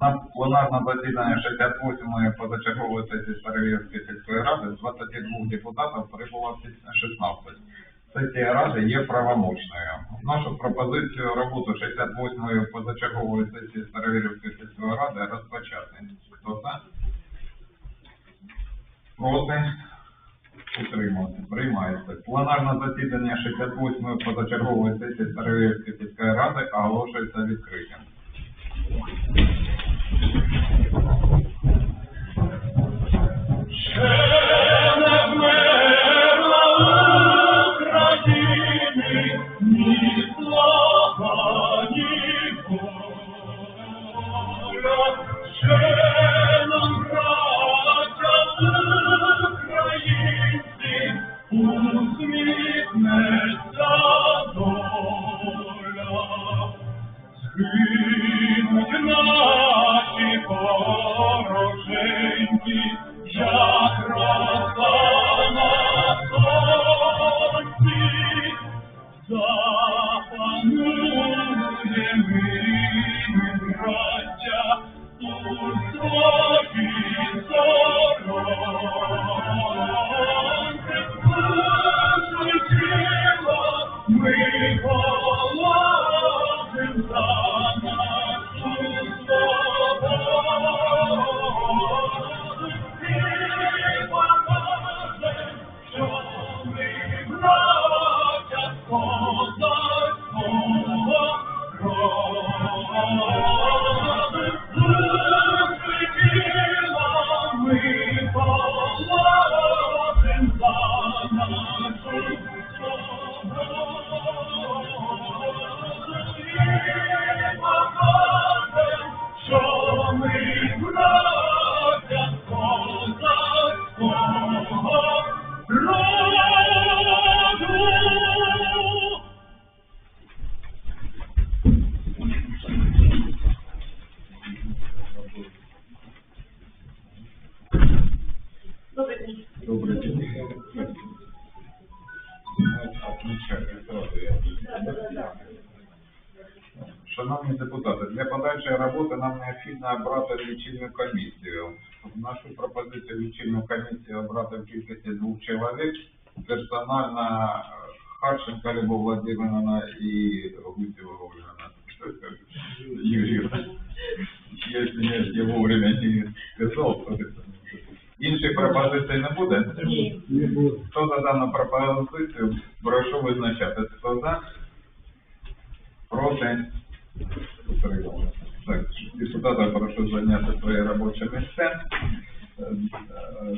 На пленарне засідання 68-ї позачергової сесії Старовірської сільської ради з 22 депутатів прибуло 16. Сесія ради є правомочною. Нашу пропозицію роботу 68-ї позачергової сесії Старовірської сільської ради розпочати. Хто за? Проти? Утримався. Приймається. Пленарне засідання 68-ї позачергової сесії Старовірської сільської ради оголошується відкритим. Ще Father. Нам необхідно обрати лічильну комісію. Нашу пропозицію лічильну комісію обрати в кількості двох чоловік. Персонально е, Харченко Любов Владимировна і Гусєва Ольга. Юрьевна. Если я, вовремя не сказал, то это... Інші пропозиції не буде? Ні. Хто за дану пропозицію, прошу визначатися. Хто за? Проти? Утрималися. Так, депутата прошу зайняти своє робоче місце. Е, е,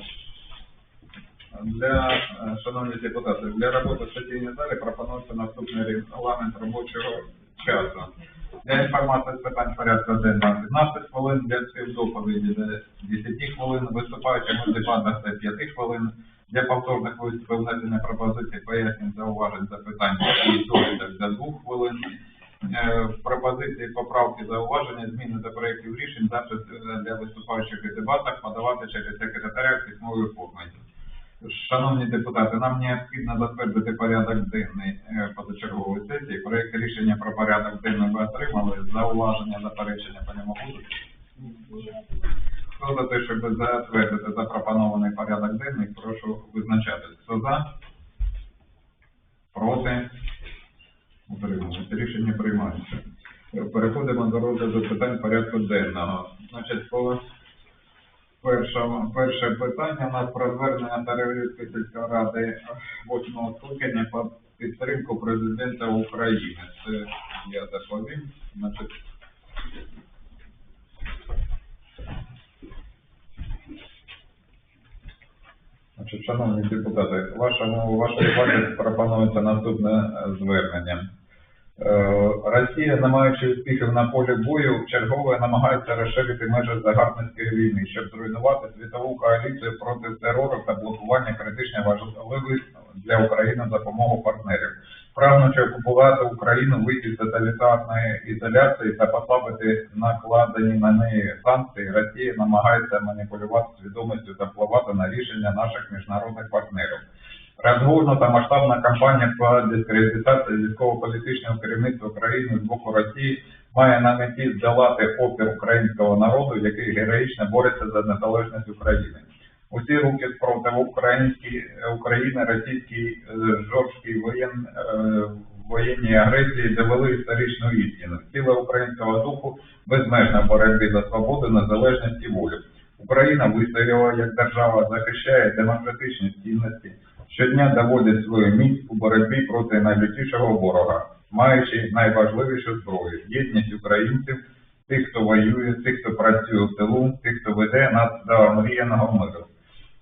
Для, е, шановні депутати, для роботи в сесійній залі пропонується наступний регламент робочого часу. Для інформації з питань порядку денного 15 хвилин, для співдоповіді до 10 хвилин, виступаючим у дебатах до 5 хвилин, для повторних виступів внесення пропозицій, пояснень, зауважень, запитань і довідок до 2 хвилин. Е, Пропозиції, поправки, зауваження, зміни до проєктів рішень, запис е, для виступаючих у дебатах подавати через секретаря в письмовій формі. Шановні депутати, нам необхідно затвердити порядок денний е, позачергової сесії. Проект рішення про порядок денний ви отримали. Зауваження, заперечення по ньому будуть? Хто за те, щоб затвердити запропонований порядок денний, прошу визначатись. Хто за? Проти? Утримується. Рішення приймається. Переходимо до розгляду питань порядку денного. Значить, по першому, перше питання у нас про звернення Тарелівської сільської ради 8 скликання по підтримку президента України. Це я доповім. Значить, шановні депутати, вашому вашій увазі пропонується наступне звернення. Е, Росія, не маючи успіхів на полі бою, вчергове намагається розширити межі загарбницької війни, щоб зруйнувати світову коаліцію проти терору та блокування критично важливих для України допомоги партнерів. Прагнучи окупувати Україну, вийти з тоталітарної ізоляції та послабити накладені на неї санкції, Росія намагається маніпулювати свідомістю та впливати на рішення наших міжнародних партнерів. Розгорнута масштабна кампанія по дискредитації військово-політичного керівництва країни з боку Росії має на меті здолати опір українського народу, який героїчно бореться за незалежність України. Усі руки спротиву українській України російській е, жорсткій воєн, е, воєнній агресії довели історичну істину. Сила українського духу безмежна в боротьбі за свободу, незалежність і волю. Україна вистояла як держава, захищає демократичні цінності, щодня доводить свою міць у боротьбі проти найлютішого ворога, маючи найважливішу зброю єдність українців, тих, хто воює, тих, хто працює в тилу, тих, хто веде нас до мріяного миру.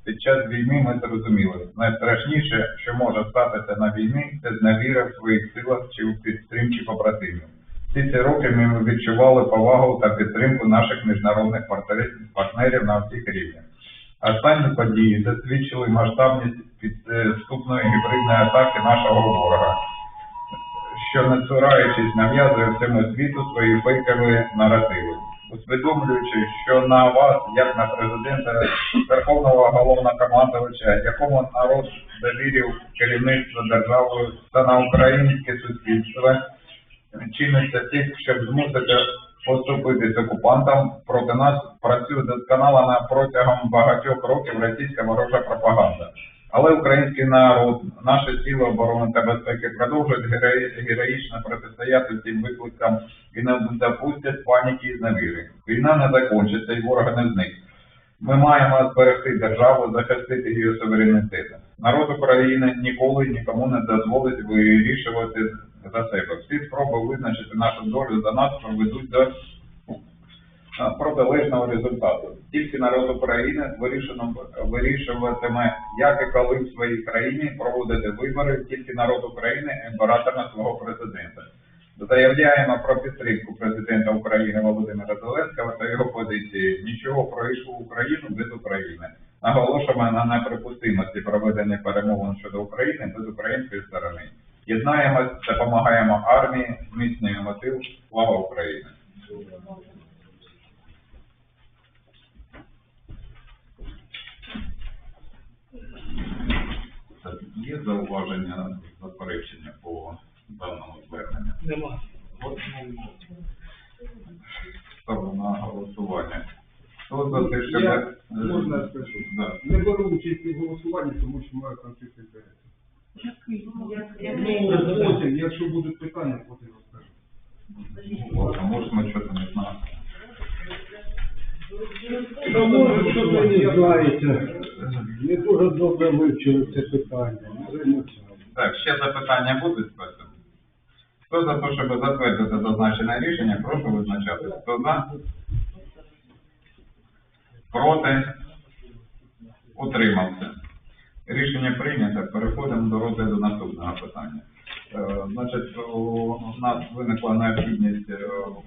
Під час війни ми зрозуміли, найстрашніше, що може статися на війні, це зневіра в своїх силах чи у підтримці побратимів. Всі ці роки ми відчували повагу та підтримку наших міжнародних партнерів на всіх рівнях. Останні події засвідчили масштабність підступної гібридної атаки нашого ворога, що не цураючись нав'язує всьому світу свої фейкові наративи, усвідомлюючи, що на вас, як на президента Верховного головнокомандувача, якому народ довірив керівництво державою та на українське суспільство, чиниться тих, щоб змусити поступитись окупантам проти нас працює досконалана протягом багатьох років російська ворожа пропаганда. Але український народ, наші сили оборони та безпеки продовжують героїчно протистояти цим викликам і не допустять паніки і зневіри. Війна не закінчиться і ворог не зник. Ми маємо зберегти державу, захистити її суверенітет. Народ України ніколи нікому не дозволить вирішувати за себе. Всі спроби визначити нашу долю за нас приведуть до протилежного результату. Тільки народ України вирішуватиме, як і коли в своїй країні проводити вибори, тільки народ України імператорна свого президента. Заявляємо про підтримку президента України Володимира Зеленського та його позиції нічого про іншу Україну без України. Наголошуємо на неприпустимості проведення перемовин щодо України без української сторони. Єднаємось, допомагаємо армії, зміцнюємо тил. Слава Україні! Є зауваження, заперечення по даному зверненню? Нема. Ставлю на голосування. Хто за те, щоб... Я- можна я скажу? Да. Не беру участь у голосуванні, тому що маю конфлікт інтересів. Ну, потім, якщо будуть питання, потім розкажу. Ладно, може ми щось не знаємо. Та може, що ви не знаєте. Не дуже добре вивчили це питання. Не. Так, ще запитання будуть потім? Хто за те, щоб затвердити зазначене рішення, прошу визначатися. Хто за? Проти? Утримався. Рішення прийнято. Переходимо до розгляду наступного питання. Е, Значить, у нас виникла необхідність е,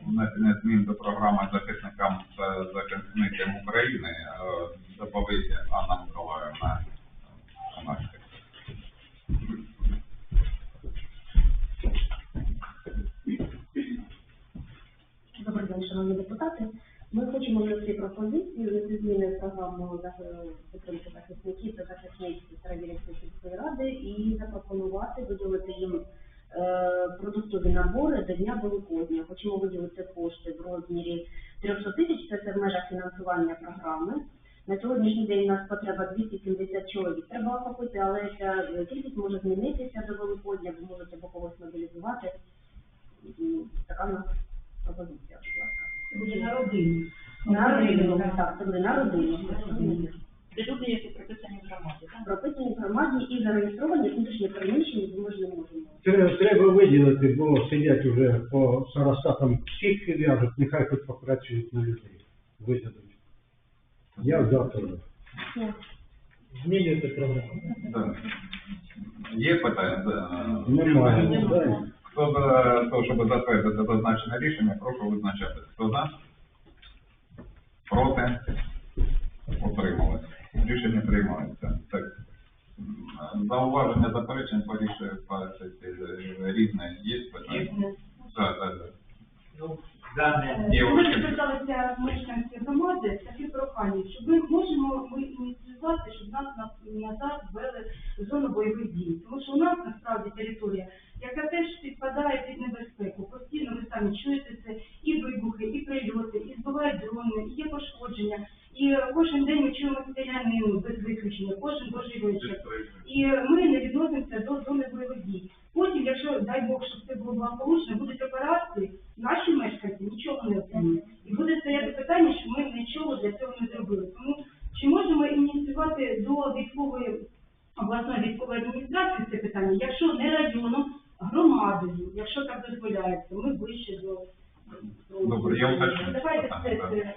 внесення змін до програми захисникам та захисницям України. Е, Доповість Анна Миколаївна Анашка. Добрий день, шановні депутати. Ми хочемо внести пропозицію зміни програму зах- підтримки захисників та захисниць Старовірівської сільської ради і запропонувати виділити їм е, продуктові набори до Дня Великодня. Хочемо виділити кошти в розмірі 300 тисяч, це в межах фінансування програми. На сьогоднішній день у нас потреба 270 чоловік. Треба охопити, але ця е, кількість може змінитися до Великодня, ви можете по когось мобілізувати. Така в нас пропозиція, будь ласка. Буде на родині. На родину, так, це буде на родину. Де люди, які прописані в громаді, так? Прописані в громаді і зареєстровані внутрішньо переміщені, бо ми ж не можемо. Треба виділити, бо сидять уже по сарасатам сітки в'яжуть, нехай хоч попрацюють на людей. Видадуть. Я завтра. Змінюйте програму. Так. Є питання? Да. Немає. Хто за те, щоб затвердити зазначене рішення, прошу визначатися. Хто за? Проти? Утримались. Рішення приймається. Так. Зауваження заперечень по рішенню по сесії е, різне є питання? Так, так, так. Ну, дане Ми зверталися мешканці громади з таким проханням, що ми можемо ми ініціювати, щоб нас на- назад ввели в зону бойових дій. Тому що у нас насправді територія, яка теж підпадає під небезпеку. Постійно ви самі чуєте це, є пошкодження. І кожен день ми чуємо стрілянину без виключення, кожен божий вечір. І ми не відносимося до зони бойових дій. Потім, якщо дай Бог, щоб це було благополучно, будуть операції, наші мешканці нічого не отримують. І буде стояти питання, що ми нічого для цього не зробили. Тому чи можемо ініціювати до військової обласної військової адміністрації це питання, якщо не районом, громадою, якщо так дозволяється, ми ближче до Добре, я уточню. Давайте питання, це, так. це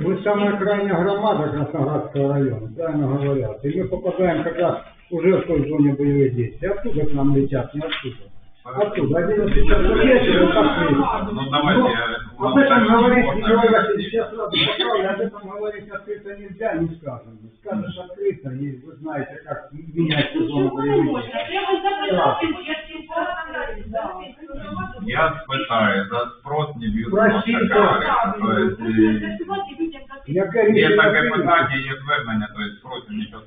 Мы самая крайняя громада Красноградского района, правильно говорят. И мы попадаем как раз уже в той зоне боевых действий. Откуда к нам летят? Не отсюда. Оттуда. 11 часов вечера, вот так весело. Ну, давайте Но я... Об этом говорить, Можно Николай я- Васильевич, я сразу поправлю, об этом говорить открыто нельзя, не сказано. Скажешь открыто, и вы знаете, как меняется зона Нічого не боевых можна. действий. Прямо запитати, я ситуацію, да. Я спитаю, за спрос не б'ють Простите, носа, говориться. Правильно. Тобто, Можна і- з'ясувати людям, як Яка Є різниця таке в питання, є звернення, то есть проти нічого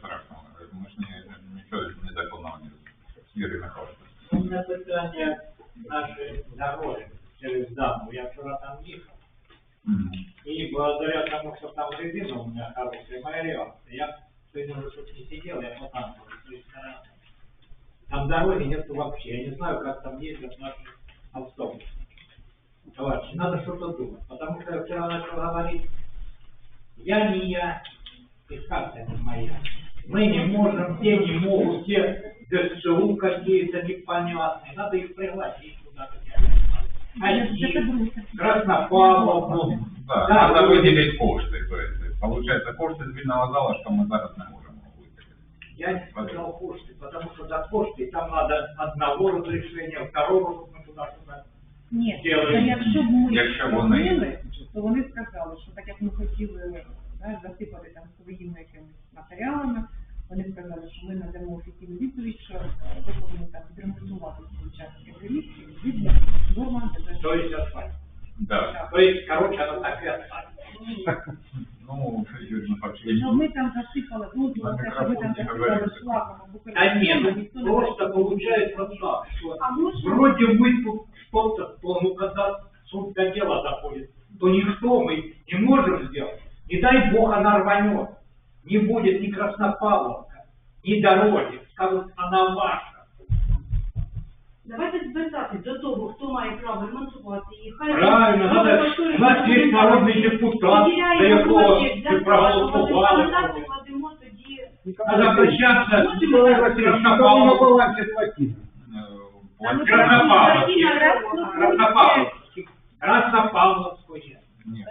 питання нашої дороги через дамбу. Я вчора там їхав. И благодаря тому, что там резина у меня хорошая, моя реакция, я сегодня уже тут не сидел, я той стороны. Там дороги нет вообще, я не знаю, как там ездят наши автобусы. Товарищи, надо что-то думать, потому что я вчера начал говорить, я не я, и сказка не моя. Мы не можем, те не могут, те ДСУ какие-то непонятные, надо их пригласить куда-то. Один, Краснопавлов, Ну, да, Да, надо ну, виділити кошти. То есть, получается, кошти з вільного зала, що ми зараз не можемо виділити. Я не сказал кошты, потому что за кошты там надо одного разрешения, второго, чтобы мы туда-сюда. Ні, Ділаємо. це якщо б ми Якщо вони- зробили, то вони сказали, що так як ми хотіли знаєш, засипати там своїми якимись матеріалами, вони сказали, що ми надамо офіційну відповідь, що е, ви повинні там відремонтувати ці участки доріг, і відповідно норма То есть асфальт. Да. То есть, короче, оно так и асфальт. Ну, Юрій Михайлович, я Ну, ми там засипали, ну, На те, що ми там мікрофон не засипали говорите. шлаком, або Да нет, ніхто ну, не просто бачив. получается так, что А можно- вроде мы тут что-то, то, ну, когда суд до дела доходит, то никто мы не можем сделать. Не дай бог она рванет. Не будет ни Краснопавловка, ни дороги. Скажут, она ваша. Давайте звертатись до того, хто має право ремонтувати її. Хай Правильно, Хай надо, повторює, у нас є що народний депутат, виділяємо за якого гроші для ви того, щоб проголосували. так покладемо тоді. Надо обращаться Николай к Васильевич, что на Краснопавловску. балансе плотина? платіж. Краснопавловский. Краснопавловский. Краснопавловский. Краснопавловское.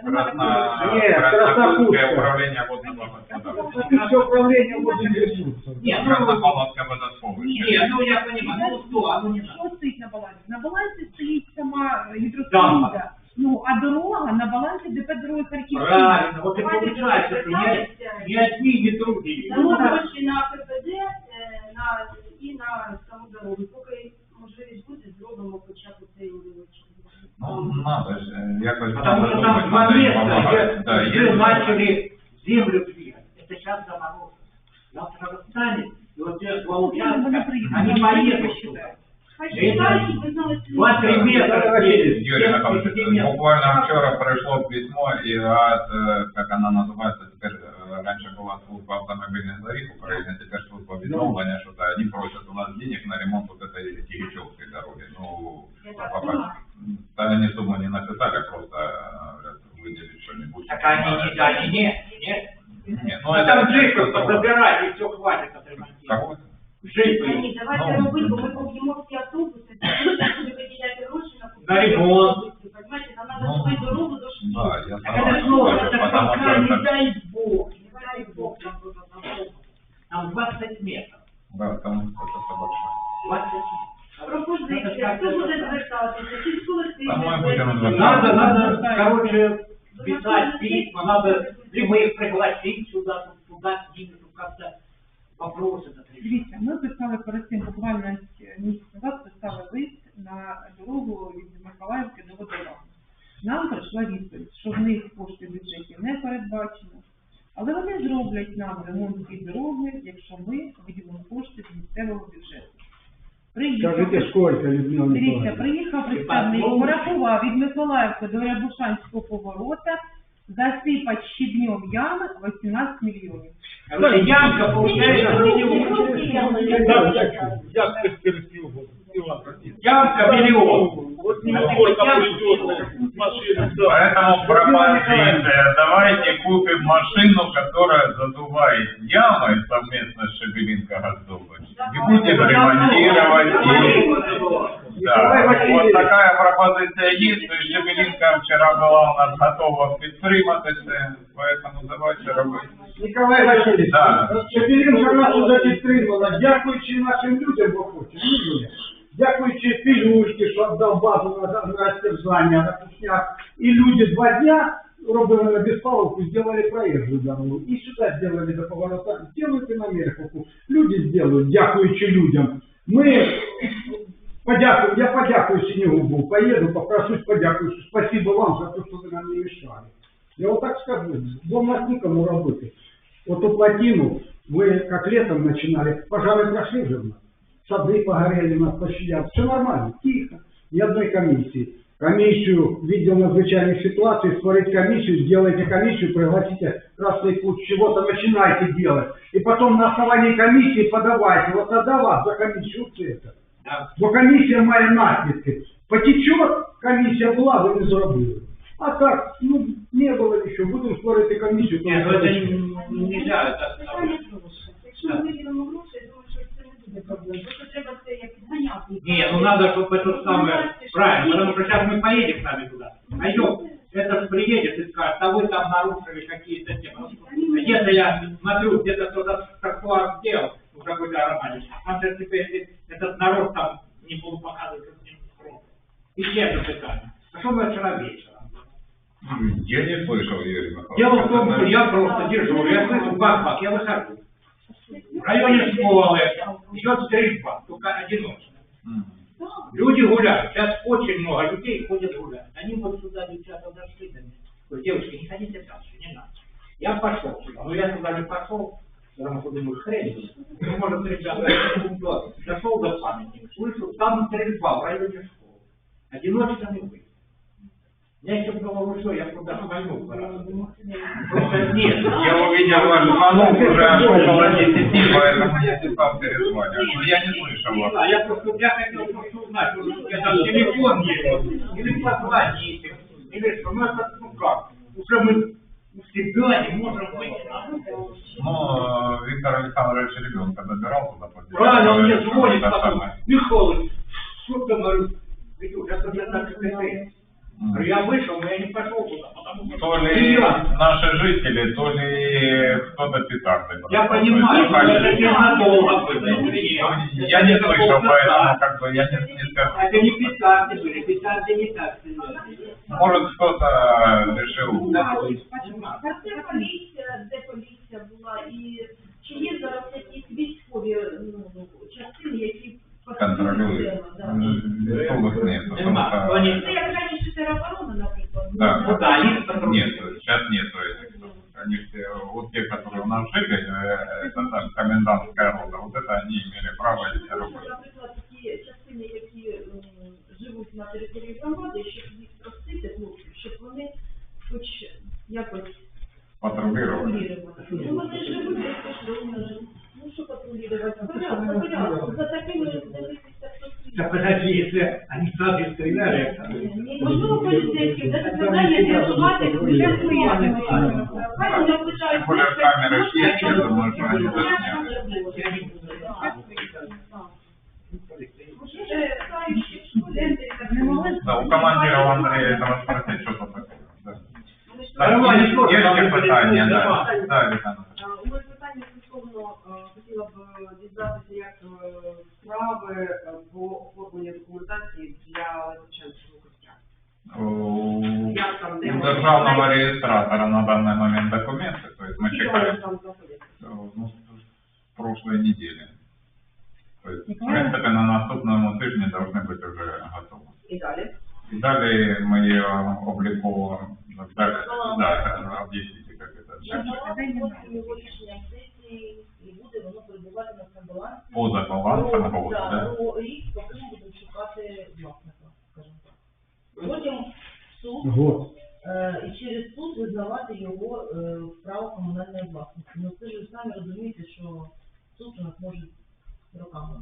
Красно... Краснопавловське Краснопутське. водного господарства. Все управление водных ресурсов. Нет, ну, Краснопавловське водосховище. не, ну я понимаю, ну что, оно не надо. Що стоїть на балансі? На балансі стоїть сама гідроспоруда. Ну, а дорога на балансі ДП дороги Харківської. Правильно, вот и Давайте получается, что ни, звертатися. ни одни, ни другие. Дамо гроші на КПД е, на, і на саму дорогу. Поки можливість буде, зробимо хоча б. Ну, надо ж, е, якось Потому надо что там думати, два надо їм места, помагати. где Да, уже є- начали землю двигать. Это сейчас заморозка. Завтра расстанет, и вот те два участка, они поедут туда. Хай Е, читають, щоб ви знали свої Два-три права. метра едет, Юрий Михайлович, 70 метров. буквально вчера пришло письмо и от, э, как она называется, теперь э, раньше была служба автомобильных дорог Украины, теперь служба відновлення, что да, они просят они не дали, нет, нет. Не, ну Ну, это там это джипы просто- забирать, Дивіться, ми писали перед цим буквально місяць назад, писали лист на дорогу від Миколаївки до Водора. Нам прийшла відповідь, що в них кошти в бюджеті не передбачено, але вони зроблять нам ремонт цієї дороги, якщо ми виділимо кошти з місцевого бюджету. Приїхав, Скажите, сколько, Людмила дивіться, приїхав представник, порахував від Миколаївки до Рябушанського поворота засыпать щебнем ямы 18 миллионов. Короче, ямка получается миллион. Як перспективу? Іван, Ямка миллион. От не сколько придется машин. Поэтому пропозиция, давайте купим машину, которая задувает ямы совместно с Шебелинко Газдобой. И будем ремонтировать и... Да, вот такая пропозиция есть, то есть Шебелинка вчера была у нас готова підтриматися, поэтому давайте робити. Николай Васильевич, Да. Шепелинка нас уже підтримала, дякуючи нашим людям, бо хочемо, ну, Юля. дякуючи Пілюшки, що віддав базу на, на стержання, на кухнях, і люди два дня робили на Беспаловку, сделали проезжую дорогу, и сюда сделали до поворота, сделайте на Мерховку, люди сделают, дякуючи людям. Ми подякую, я подякую Синегубу, поеду, попрошусь, подякую, спасибо вам за то, что вы нам не мешали. Я вот так скажу, дом нас никому работать. Вот эту плотину вы как летом начинали, пожары прошли же у нас, сады погорели у нас площадях, все нормально, тихо, ни одной комиссии. Комиссию видел надзвычайных ситуаций, створить комиссию, сделайте комиссию, пригласите Красный Кут, чего-то начинайте делать. И потом на основании комиссии подавайте, вот тогда вас за комиссию это. Да. Бо комісія має наслідки. Потечет, комісія була, ви не зробили. А так, ну, не було нічого, будемо створити комісію. Нет, ну это не- нельзя, это... Питання хороше. Якщо ми виділимо гроші, я думаю, що це не буде проблем. Просто треба це як підганяти. Не, ну надо, чтобы это самое... Правильно, потому что сейчас мы поедем с нами туда. А ёп, это ж приедет и скажет, а вы там нарушили какие-то темы. Где-то я смотрю, где-то кто-то тротуар сделал, ну какой-то аромат. А там же теперь этот народ там не будут показывать, как с ним. И еще одно питание. А что мы вчера вечером? Я не слышал, Юрий Михайлович. Дело в том, что я просто дежурю, я слышу бах-бах, я выхожу. В районе школы идет стрельба, только одиночная. Люди гуляют. Сейчас очень много людей ходят гулять. Они вот сюда, девчата, зашли до меня. Девушки, не ходите дальше, не надо. Я пошел туда. Но я туда не пошел, потому что думаю, хрень. Ну, может, ребята, вот, дошел до памятника, слышу, там стрельба в районе школы. Одиночный вы. Я еще думал, ну что, я туда шмальнул два раза. Просто нет. Я увидел ваш звонок уже аж около 10, поэтому я не стал перезванивать. Но я не слышал вас. А я просто, я хотел просто узнать, может, у меня там телефон есть, или позвонить, им, или что, ну это, ну как, уже мы у себя не можем выйти. Ну, э, Виктор Александрович ребенка забирал туда. после Правильно, он мне этого, звонит это потом, самое. Михайлович, что ты, говорю, Витюш, это для нас КТ. Мгм. Говорю, Я вышел, но я не пошел туда, потому что... То ли Я, наши жители, то ли кто-то петарды. я бросал. понимаю, То есть, что это ну, ненадолго было, Ну, извини. Я не Это слышал, полчаса. поэтому как бы я не, не скажу. Это не петарды были, петарды не так стреляли. Может кто-то решил. Да. А це поліція, де поліція була, і поліцейські дати завдання з'ясувати, вже пояснюємо. Хай вони включають. Тем более камеры ж есть, я думаю, что они засняли. Да, у командира Андрея этого спросить, что там такое. Да. Да, Нормально, есть- тоже есть там ли питання, да. нормально. Да, Віталій. державного реєстратора на данный момент документы, то есть мы Скільки вони чекаем там знаходяться? э, ну, с прошлой недели. То есть, в Николай? принципе, на наступному тижні должны быть уже готовы. І далі. И далее мы ее обликовываем, далее, да, объясните, как это. Потім його рішення сесії і буде воно перебувати на балансі. Поза балансом Ну, года, да, да? ну, рік, поки ми будемо шукати власника, скажімо так. Потім суд, Вот. Е, і через суд визнавати його е, в право комунальної власності. Ну це ж ви самі розумієте, що суд у нас може роками.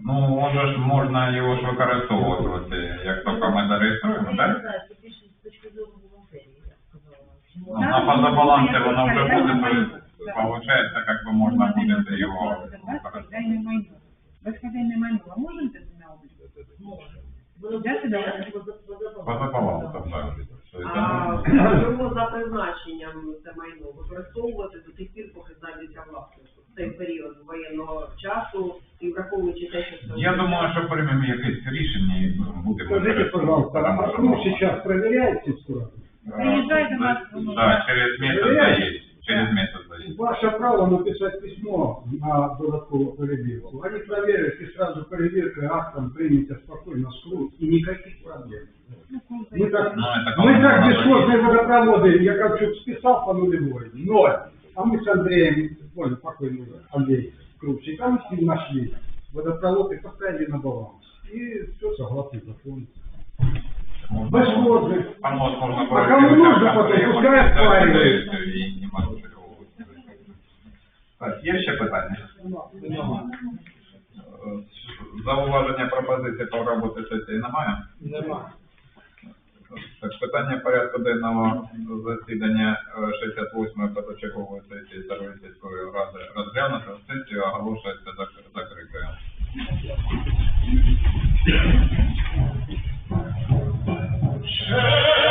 Ну, може ж можна його ж використовувати, як тільки ми зареєструємо, Я не так? знаю, це більше з точки зору бухгалтерії, я сказала. Ну, на позабалансі воно вже буде, то получается, как бы можна буде його майно. Безхазяйне майно, а можемо це на облік? Може. Воно Де це дає? позабалансом, так. А його за призначенням це майно використовувати до тих пір, поки знайдеться. В цей період воєнного часу і враховуючи те, що це Я думаю, що приймемо якесь рішення і будемо. Скажите, пожалуйста, а круг сейчас проверяет сельскую Приїжджай до нас, да. через місяць заедет, через месяц заедет. Ваше право написать письмо на додатковую перевірку. Они проверят и сразу перевіркой актом примете спокойно скруг и никаких проблем. Мы так, Ну, это мы так колонна бесхозные водопроводы, я как чуть списал по нулевой, ноль. А мы с Андреем, понял, покойный Андрей Крупчик, а мы с ним нашли водопроводы, поставили на баланс. И все согласно закону. Бесхозные. Понос можно А кому нужно потом, пускай оспаривают. Так, є ще питання? Е, Зауваження пропозиції по роботі сесії немає? Нема. Так, питання порядку денного засідання е, 68-ї позачергової сесії Старої сільської ради розглянуто, сесію оголошується зак- закритою. Ще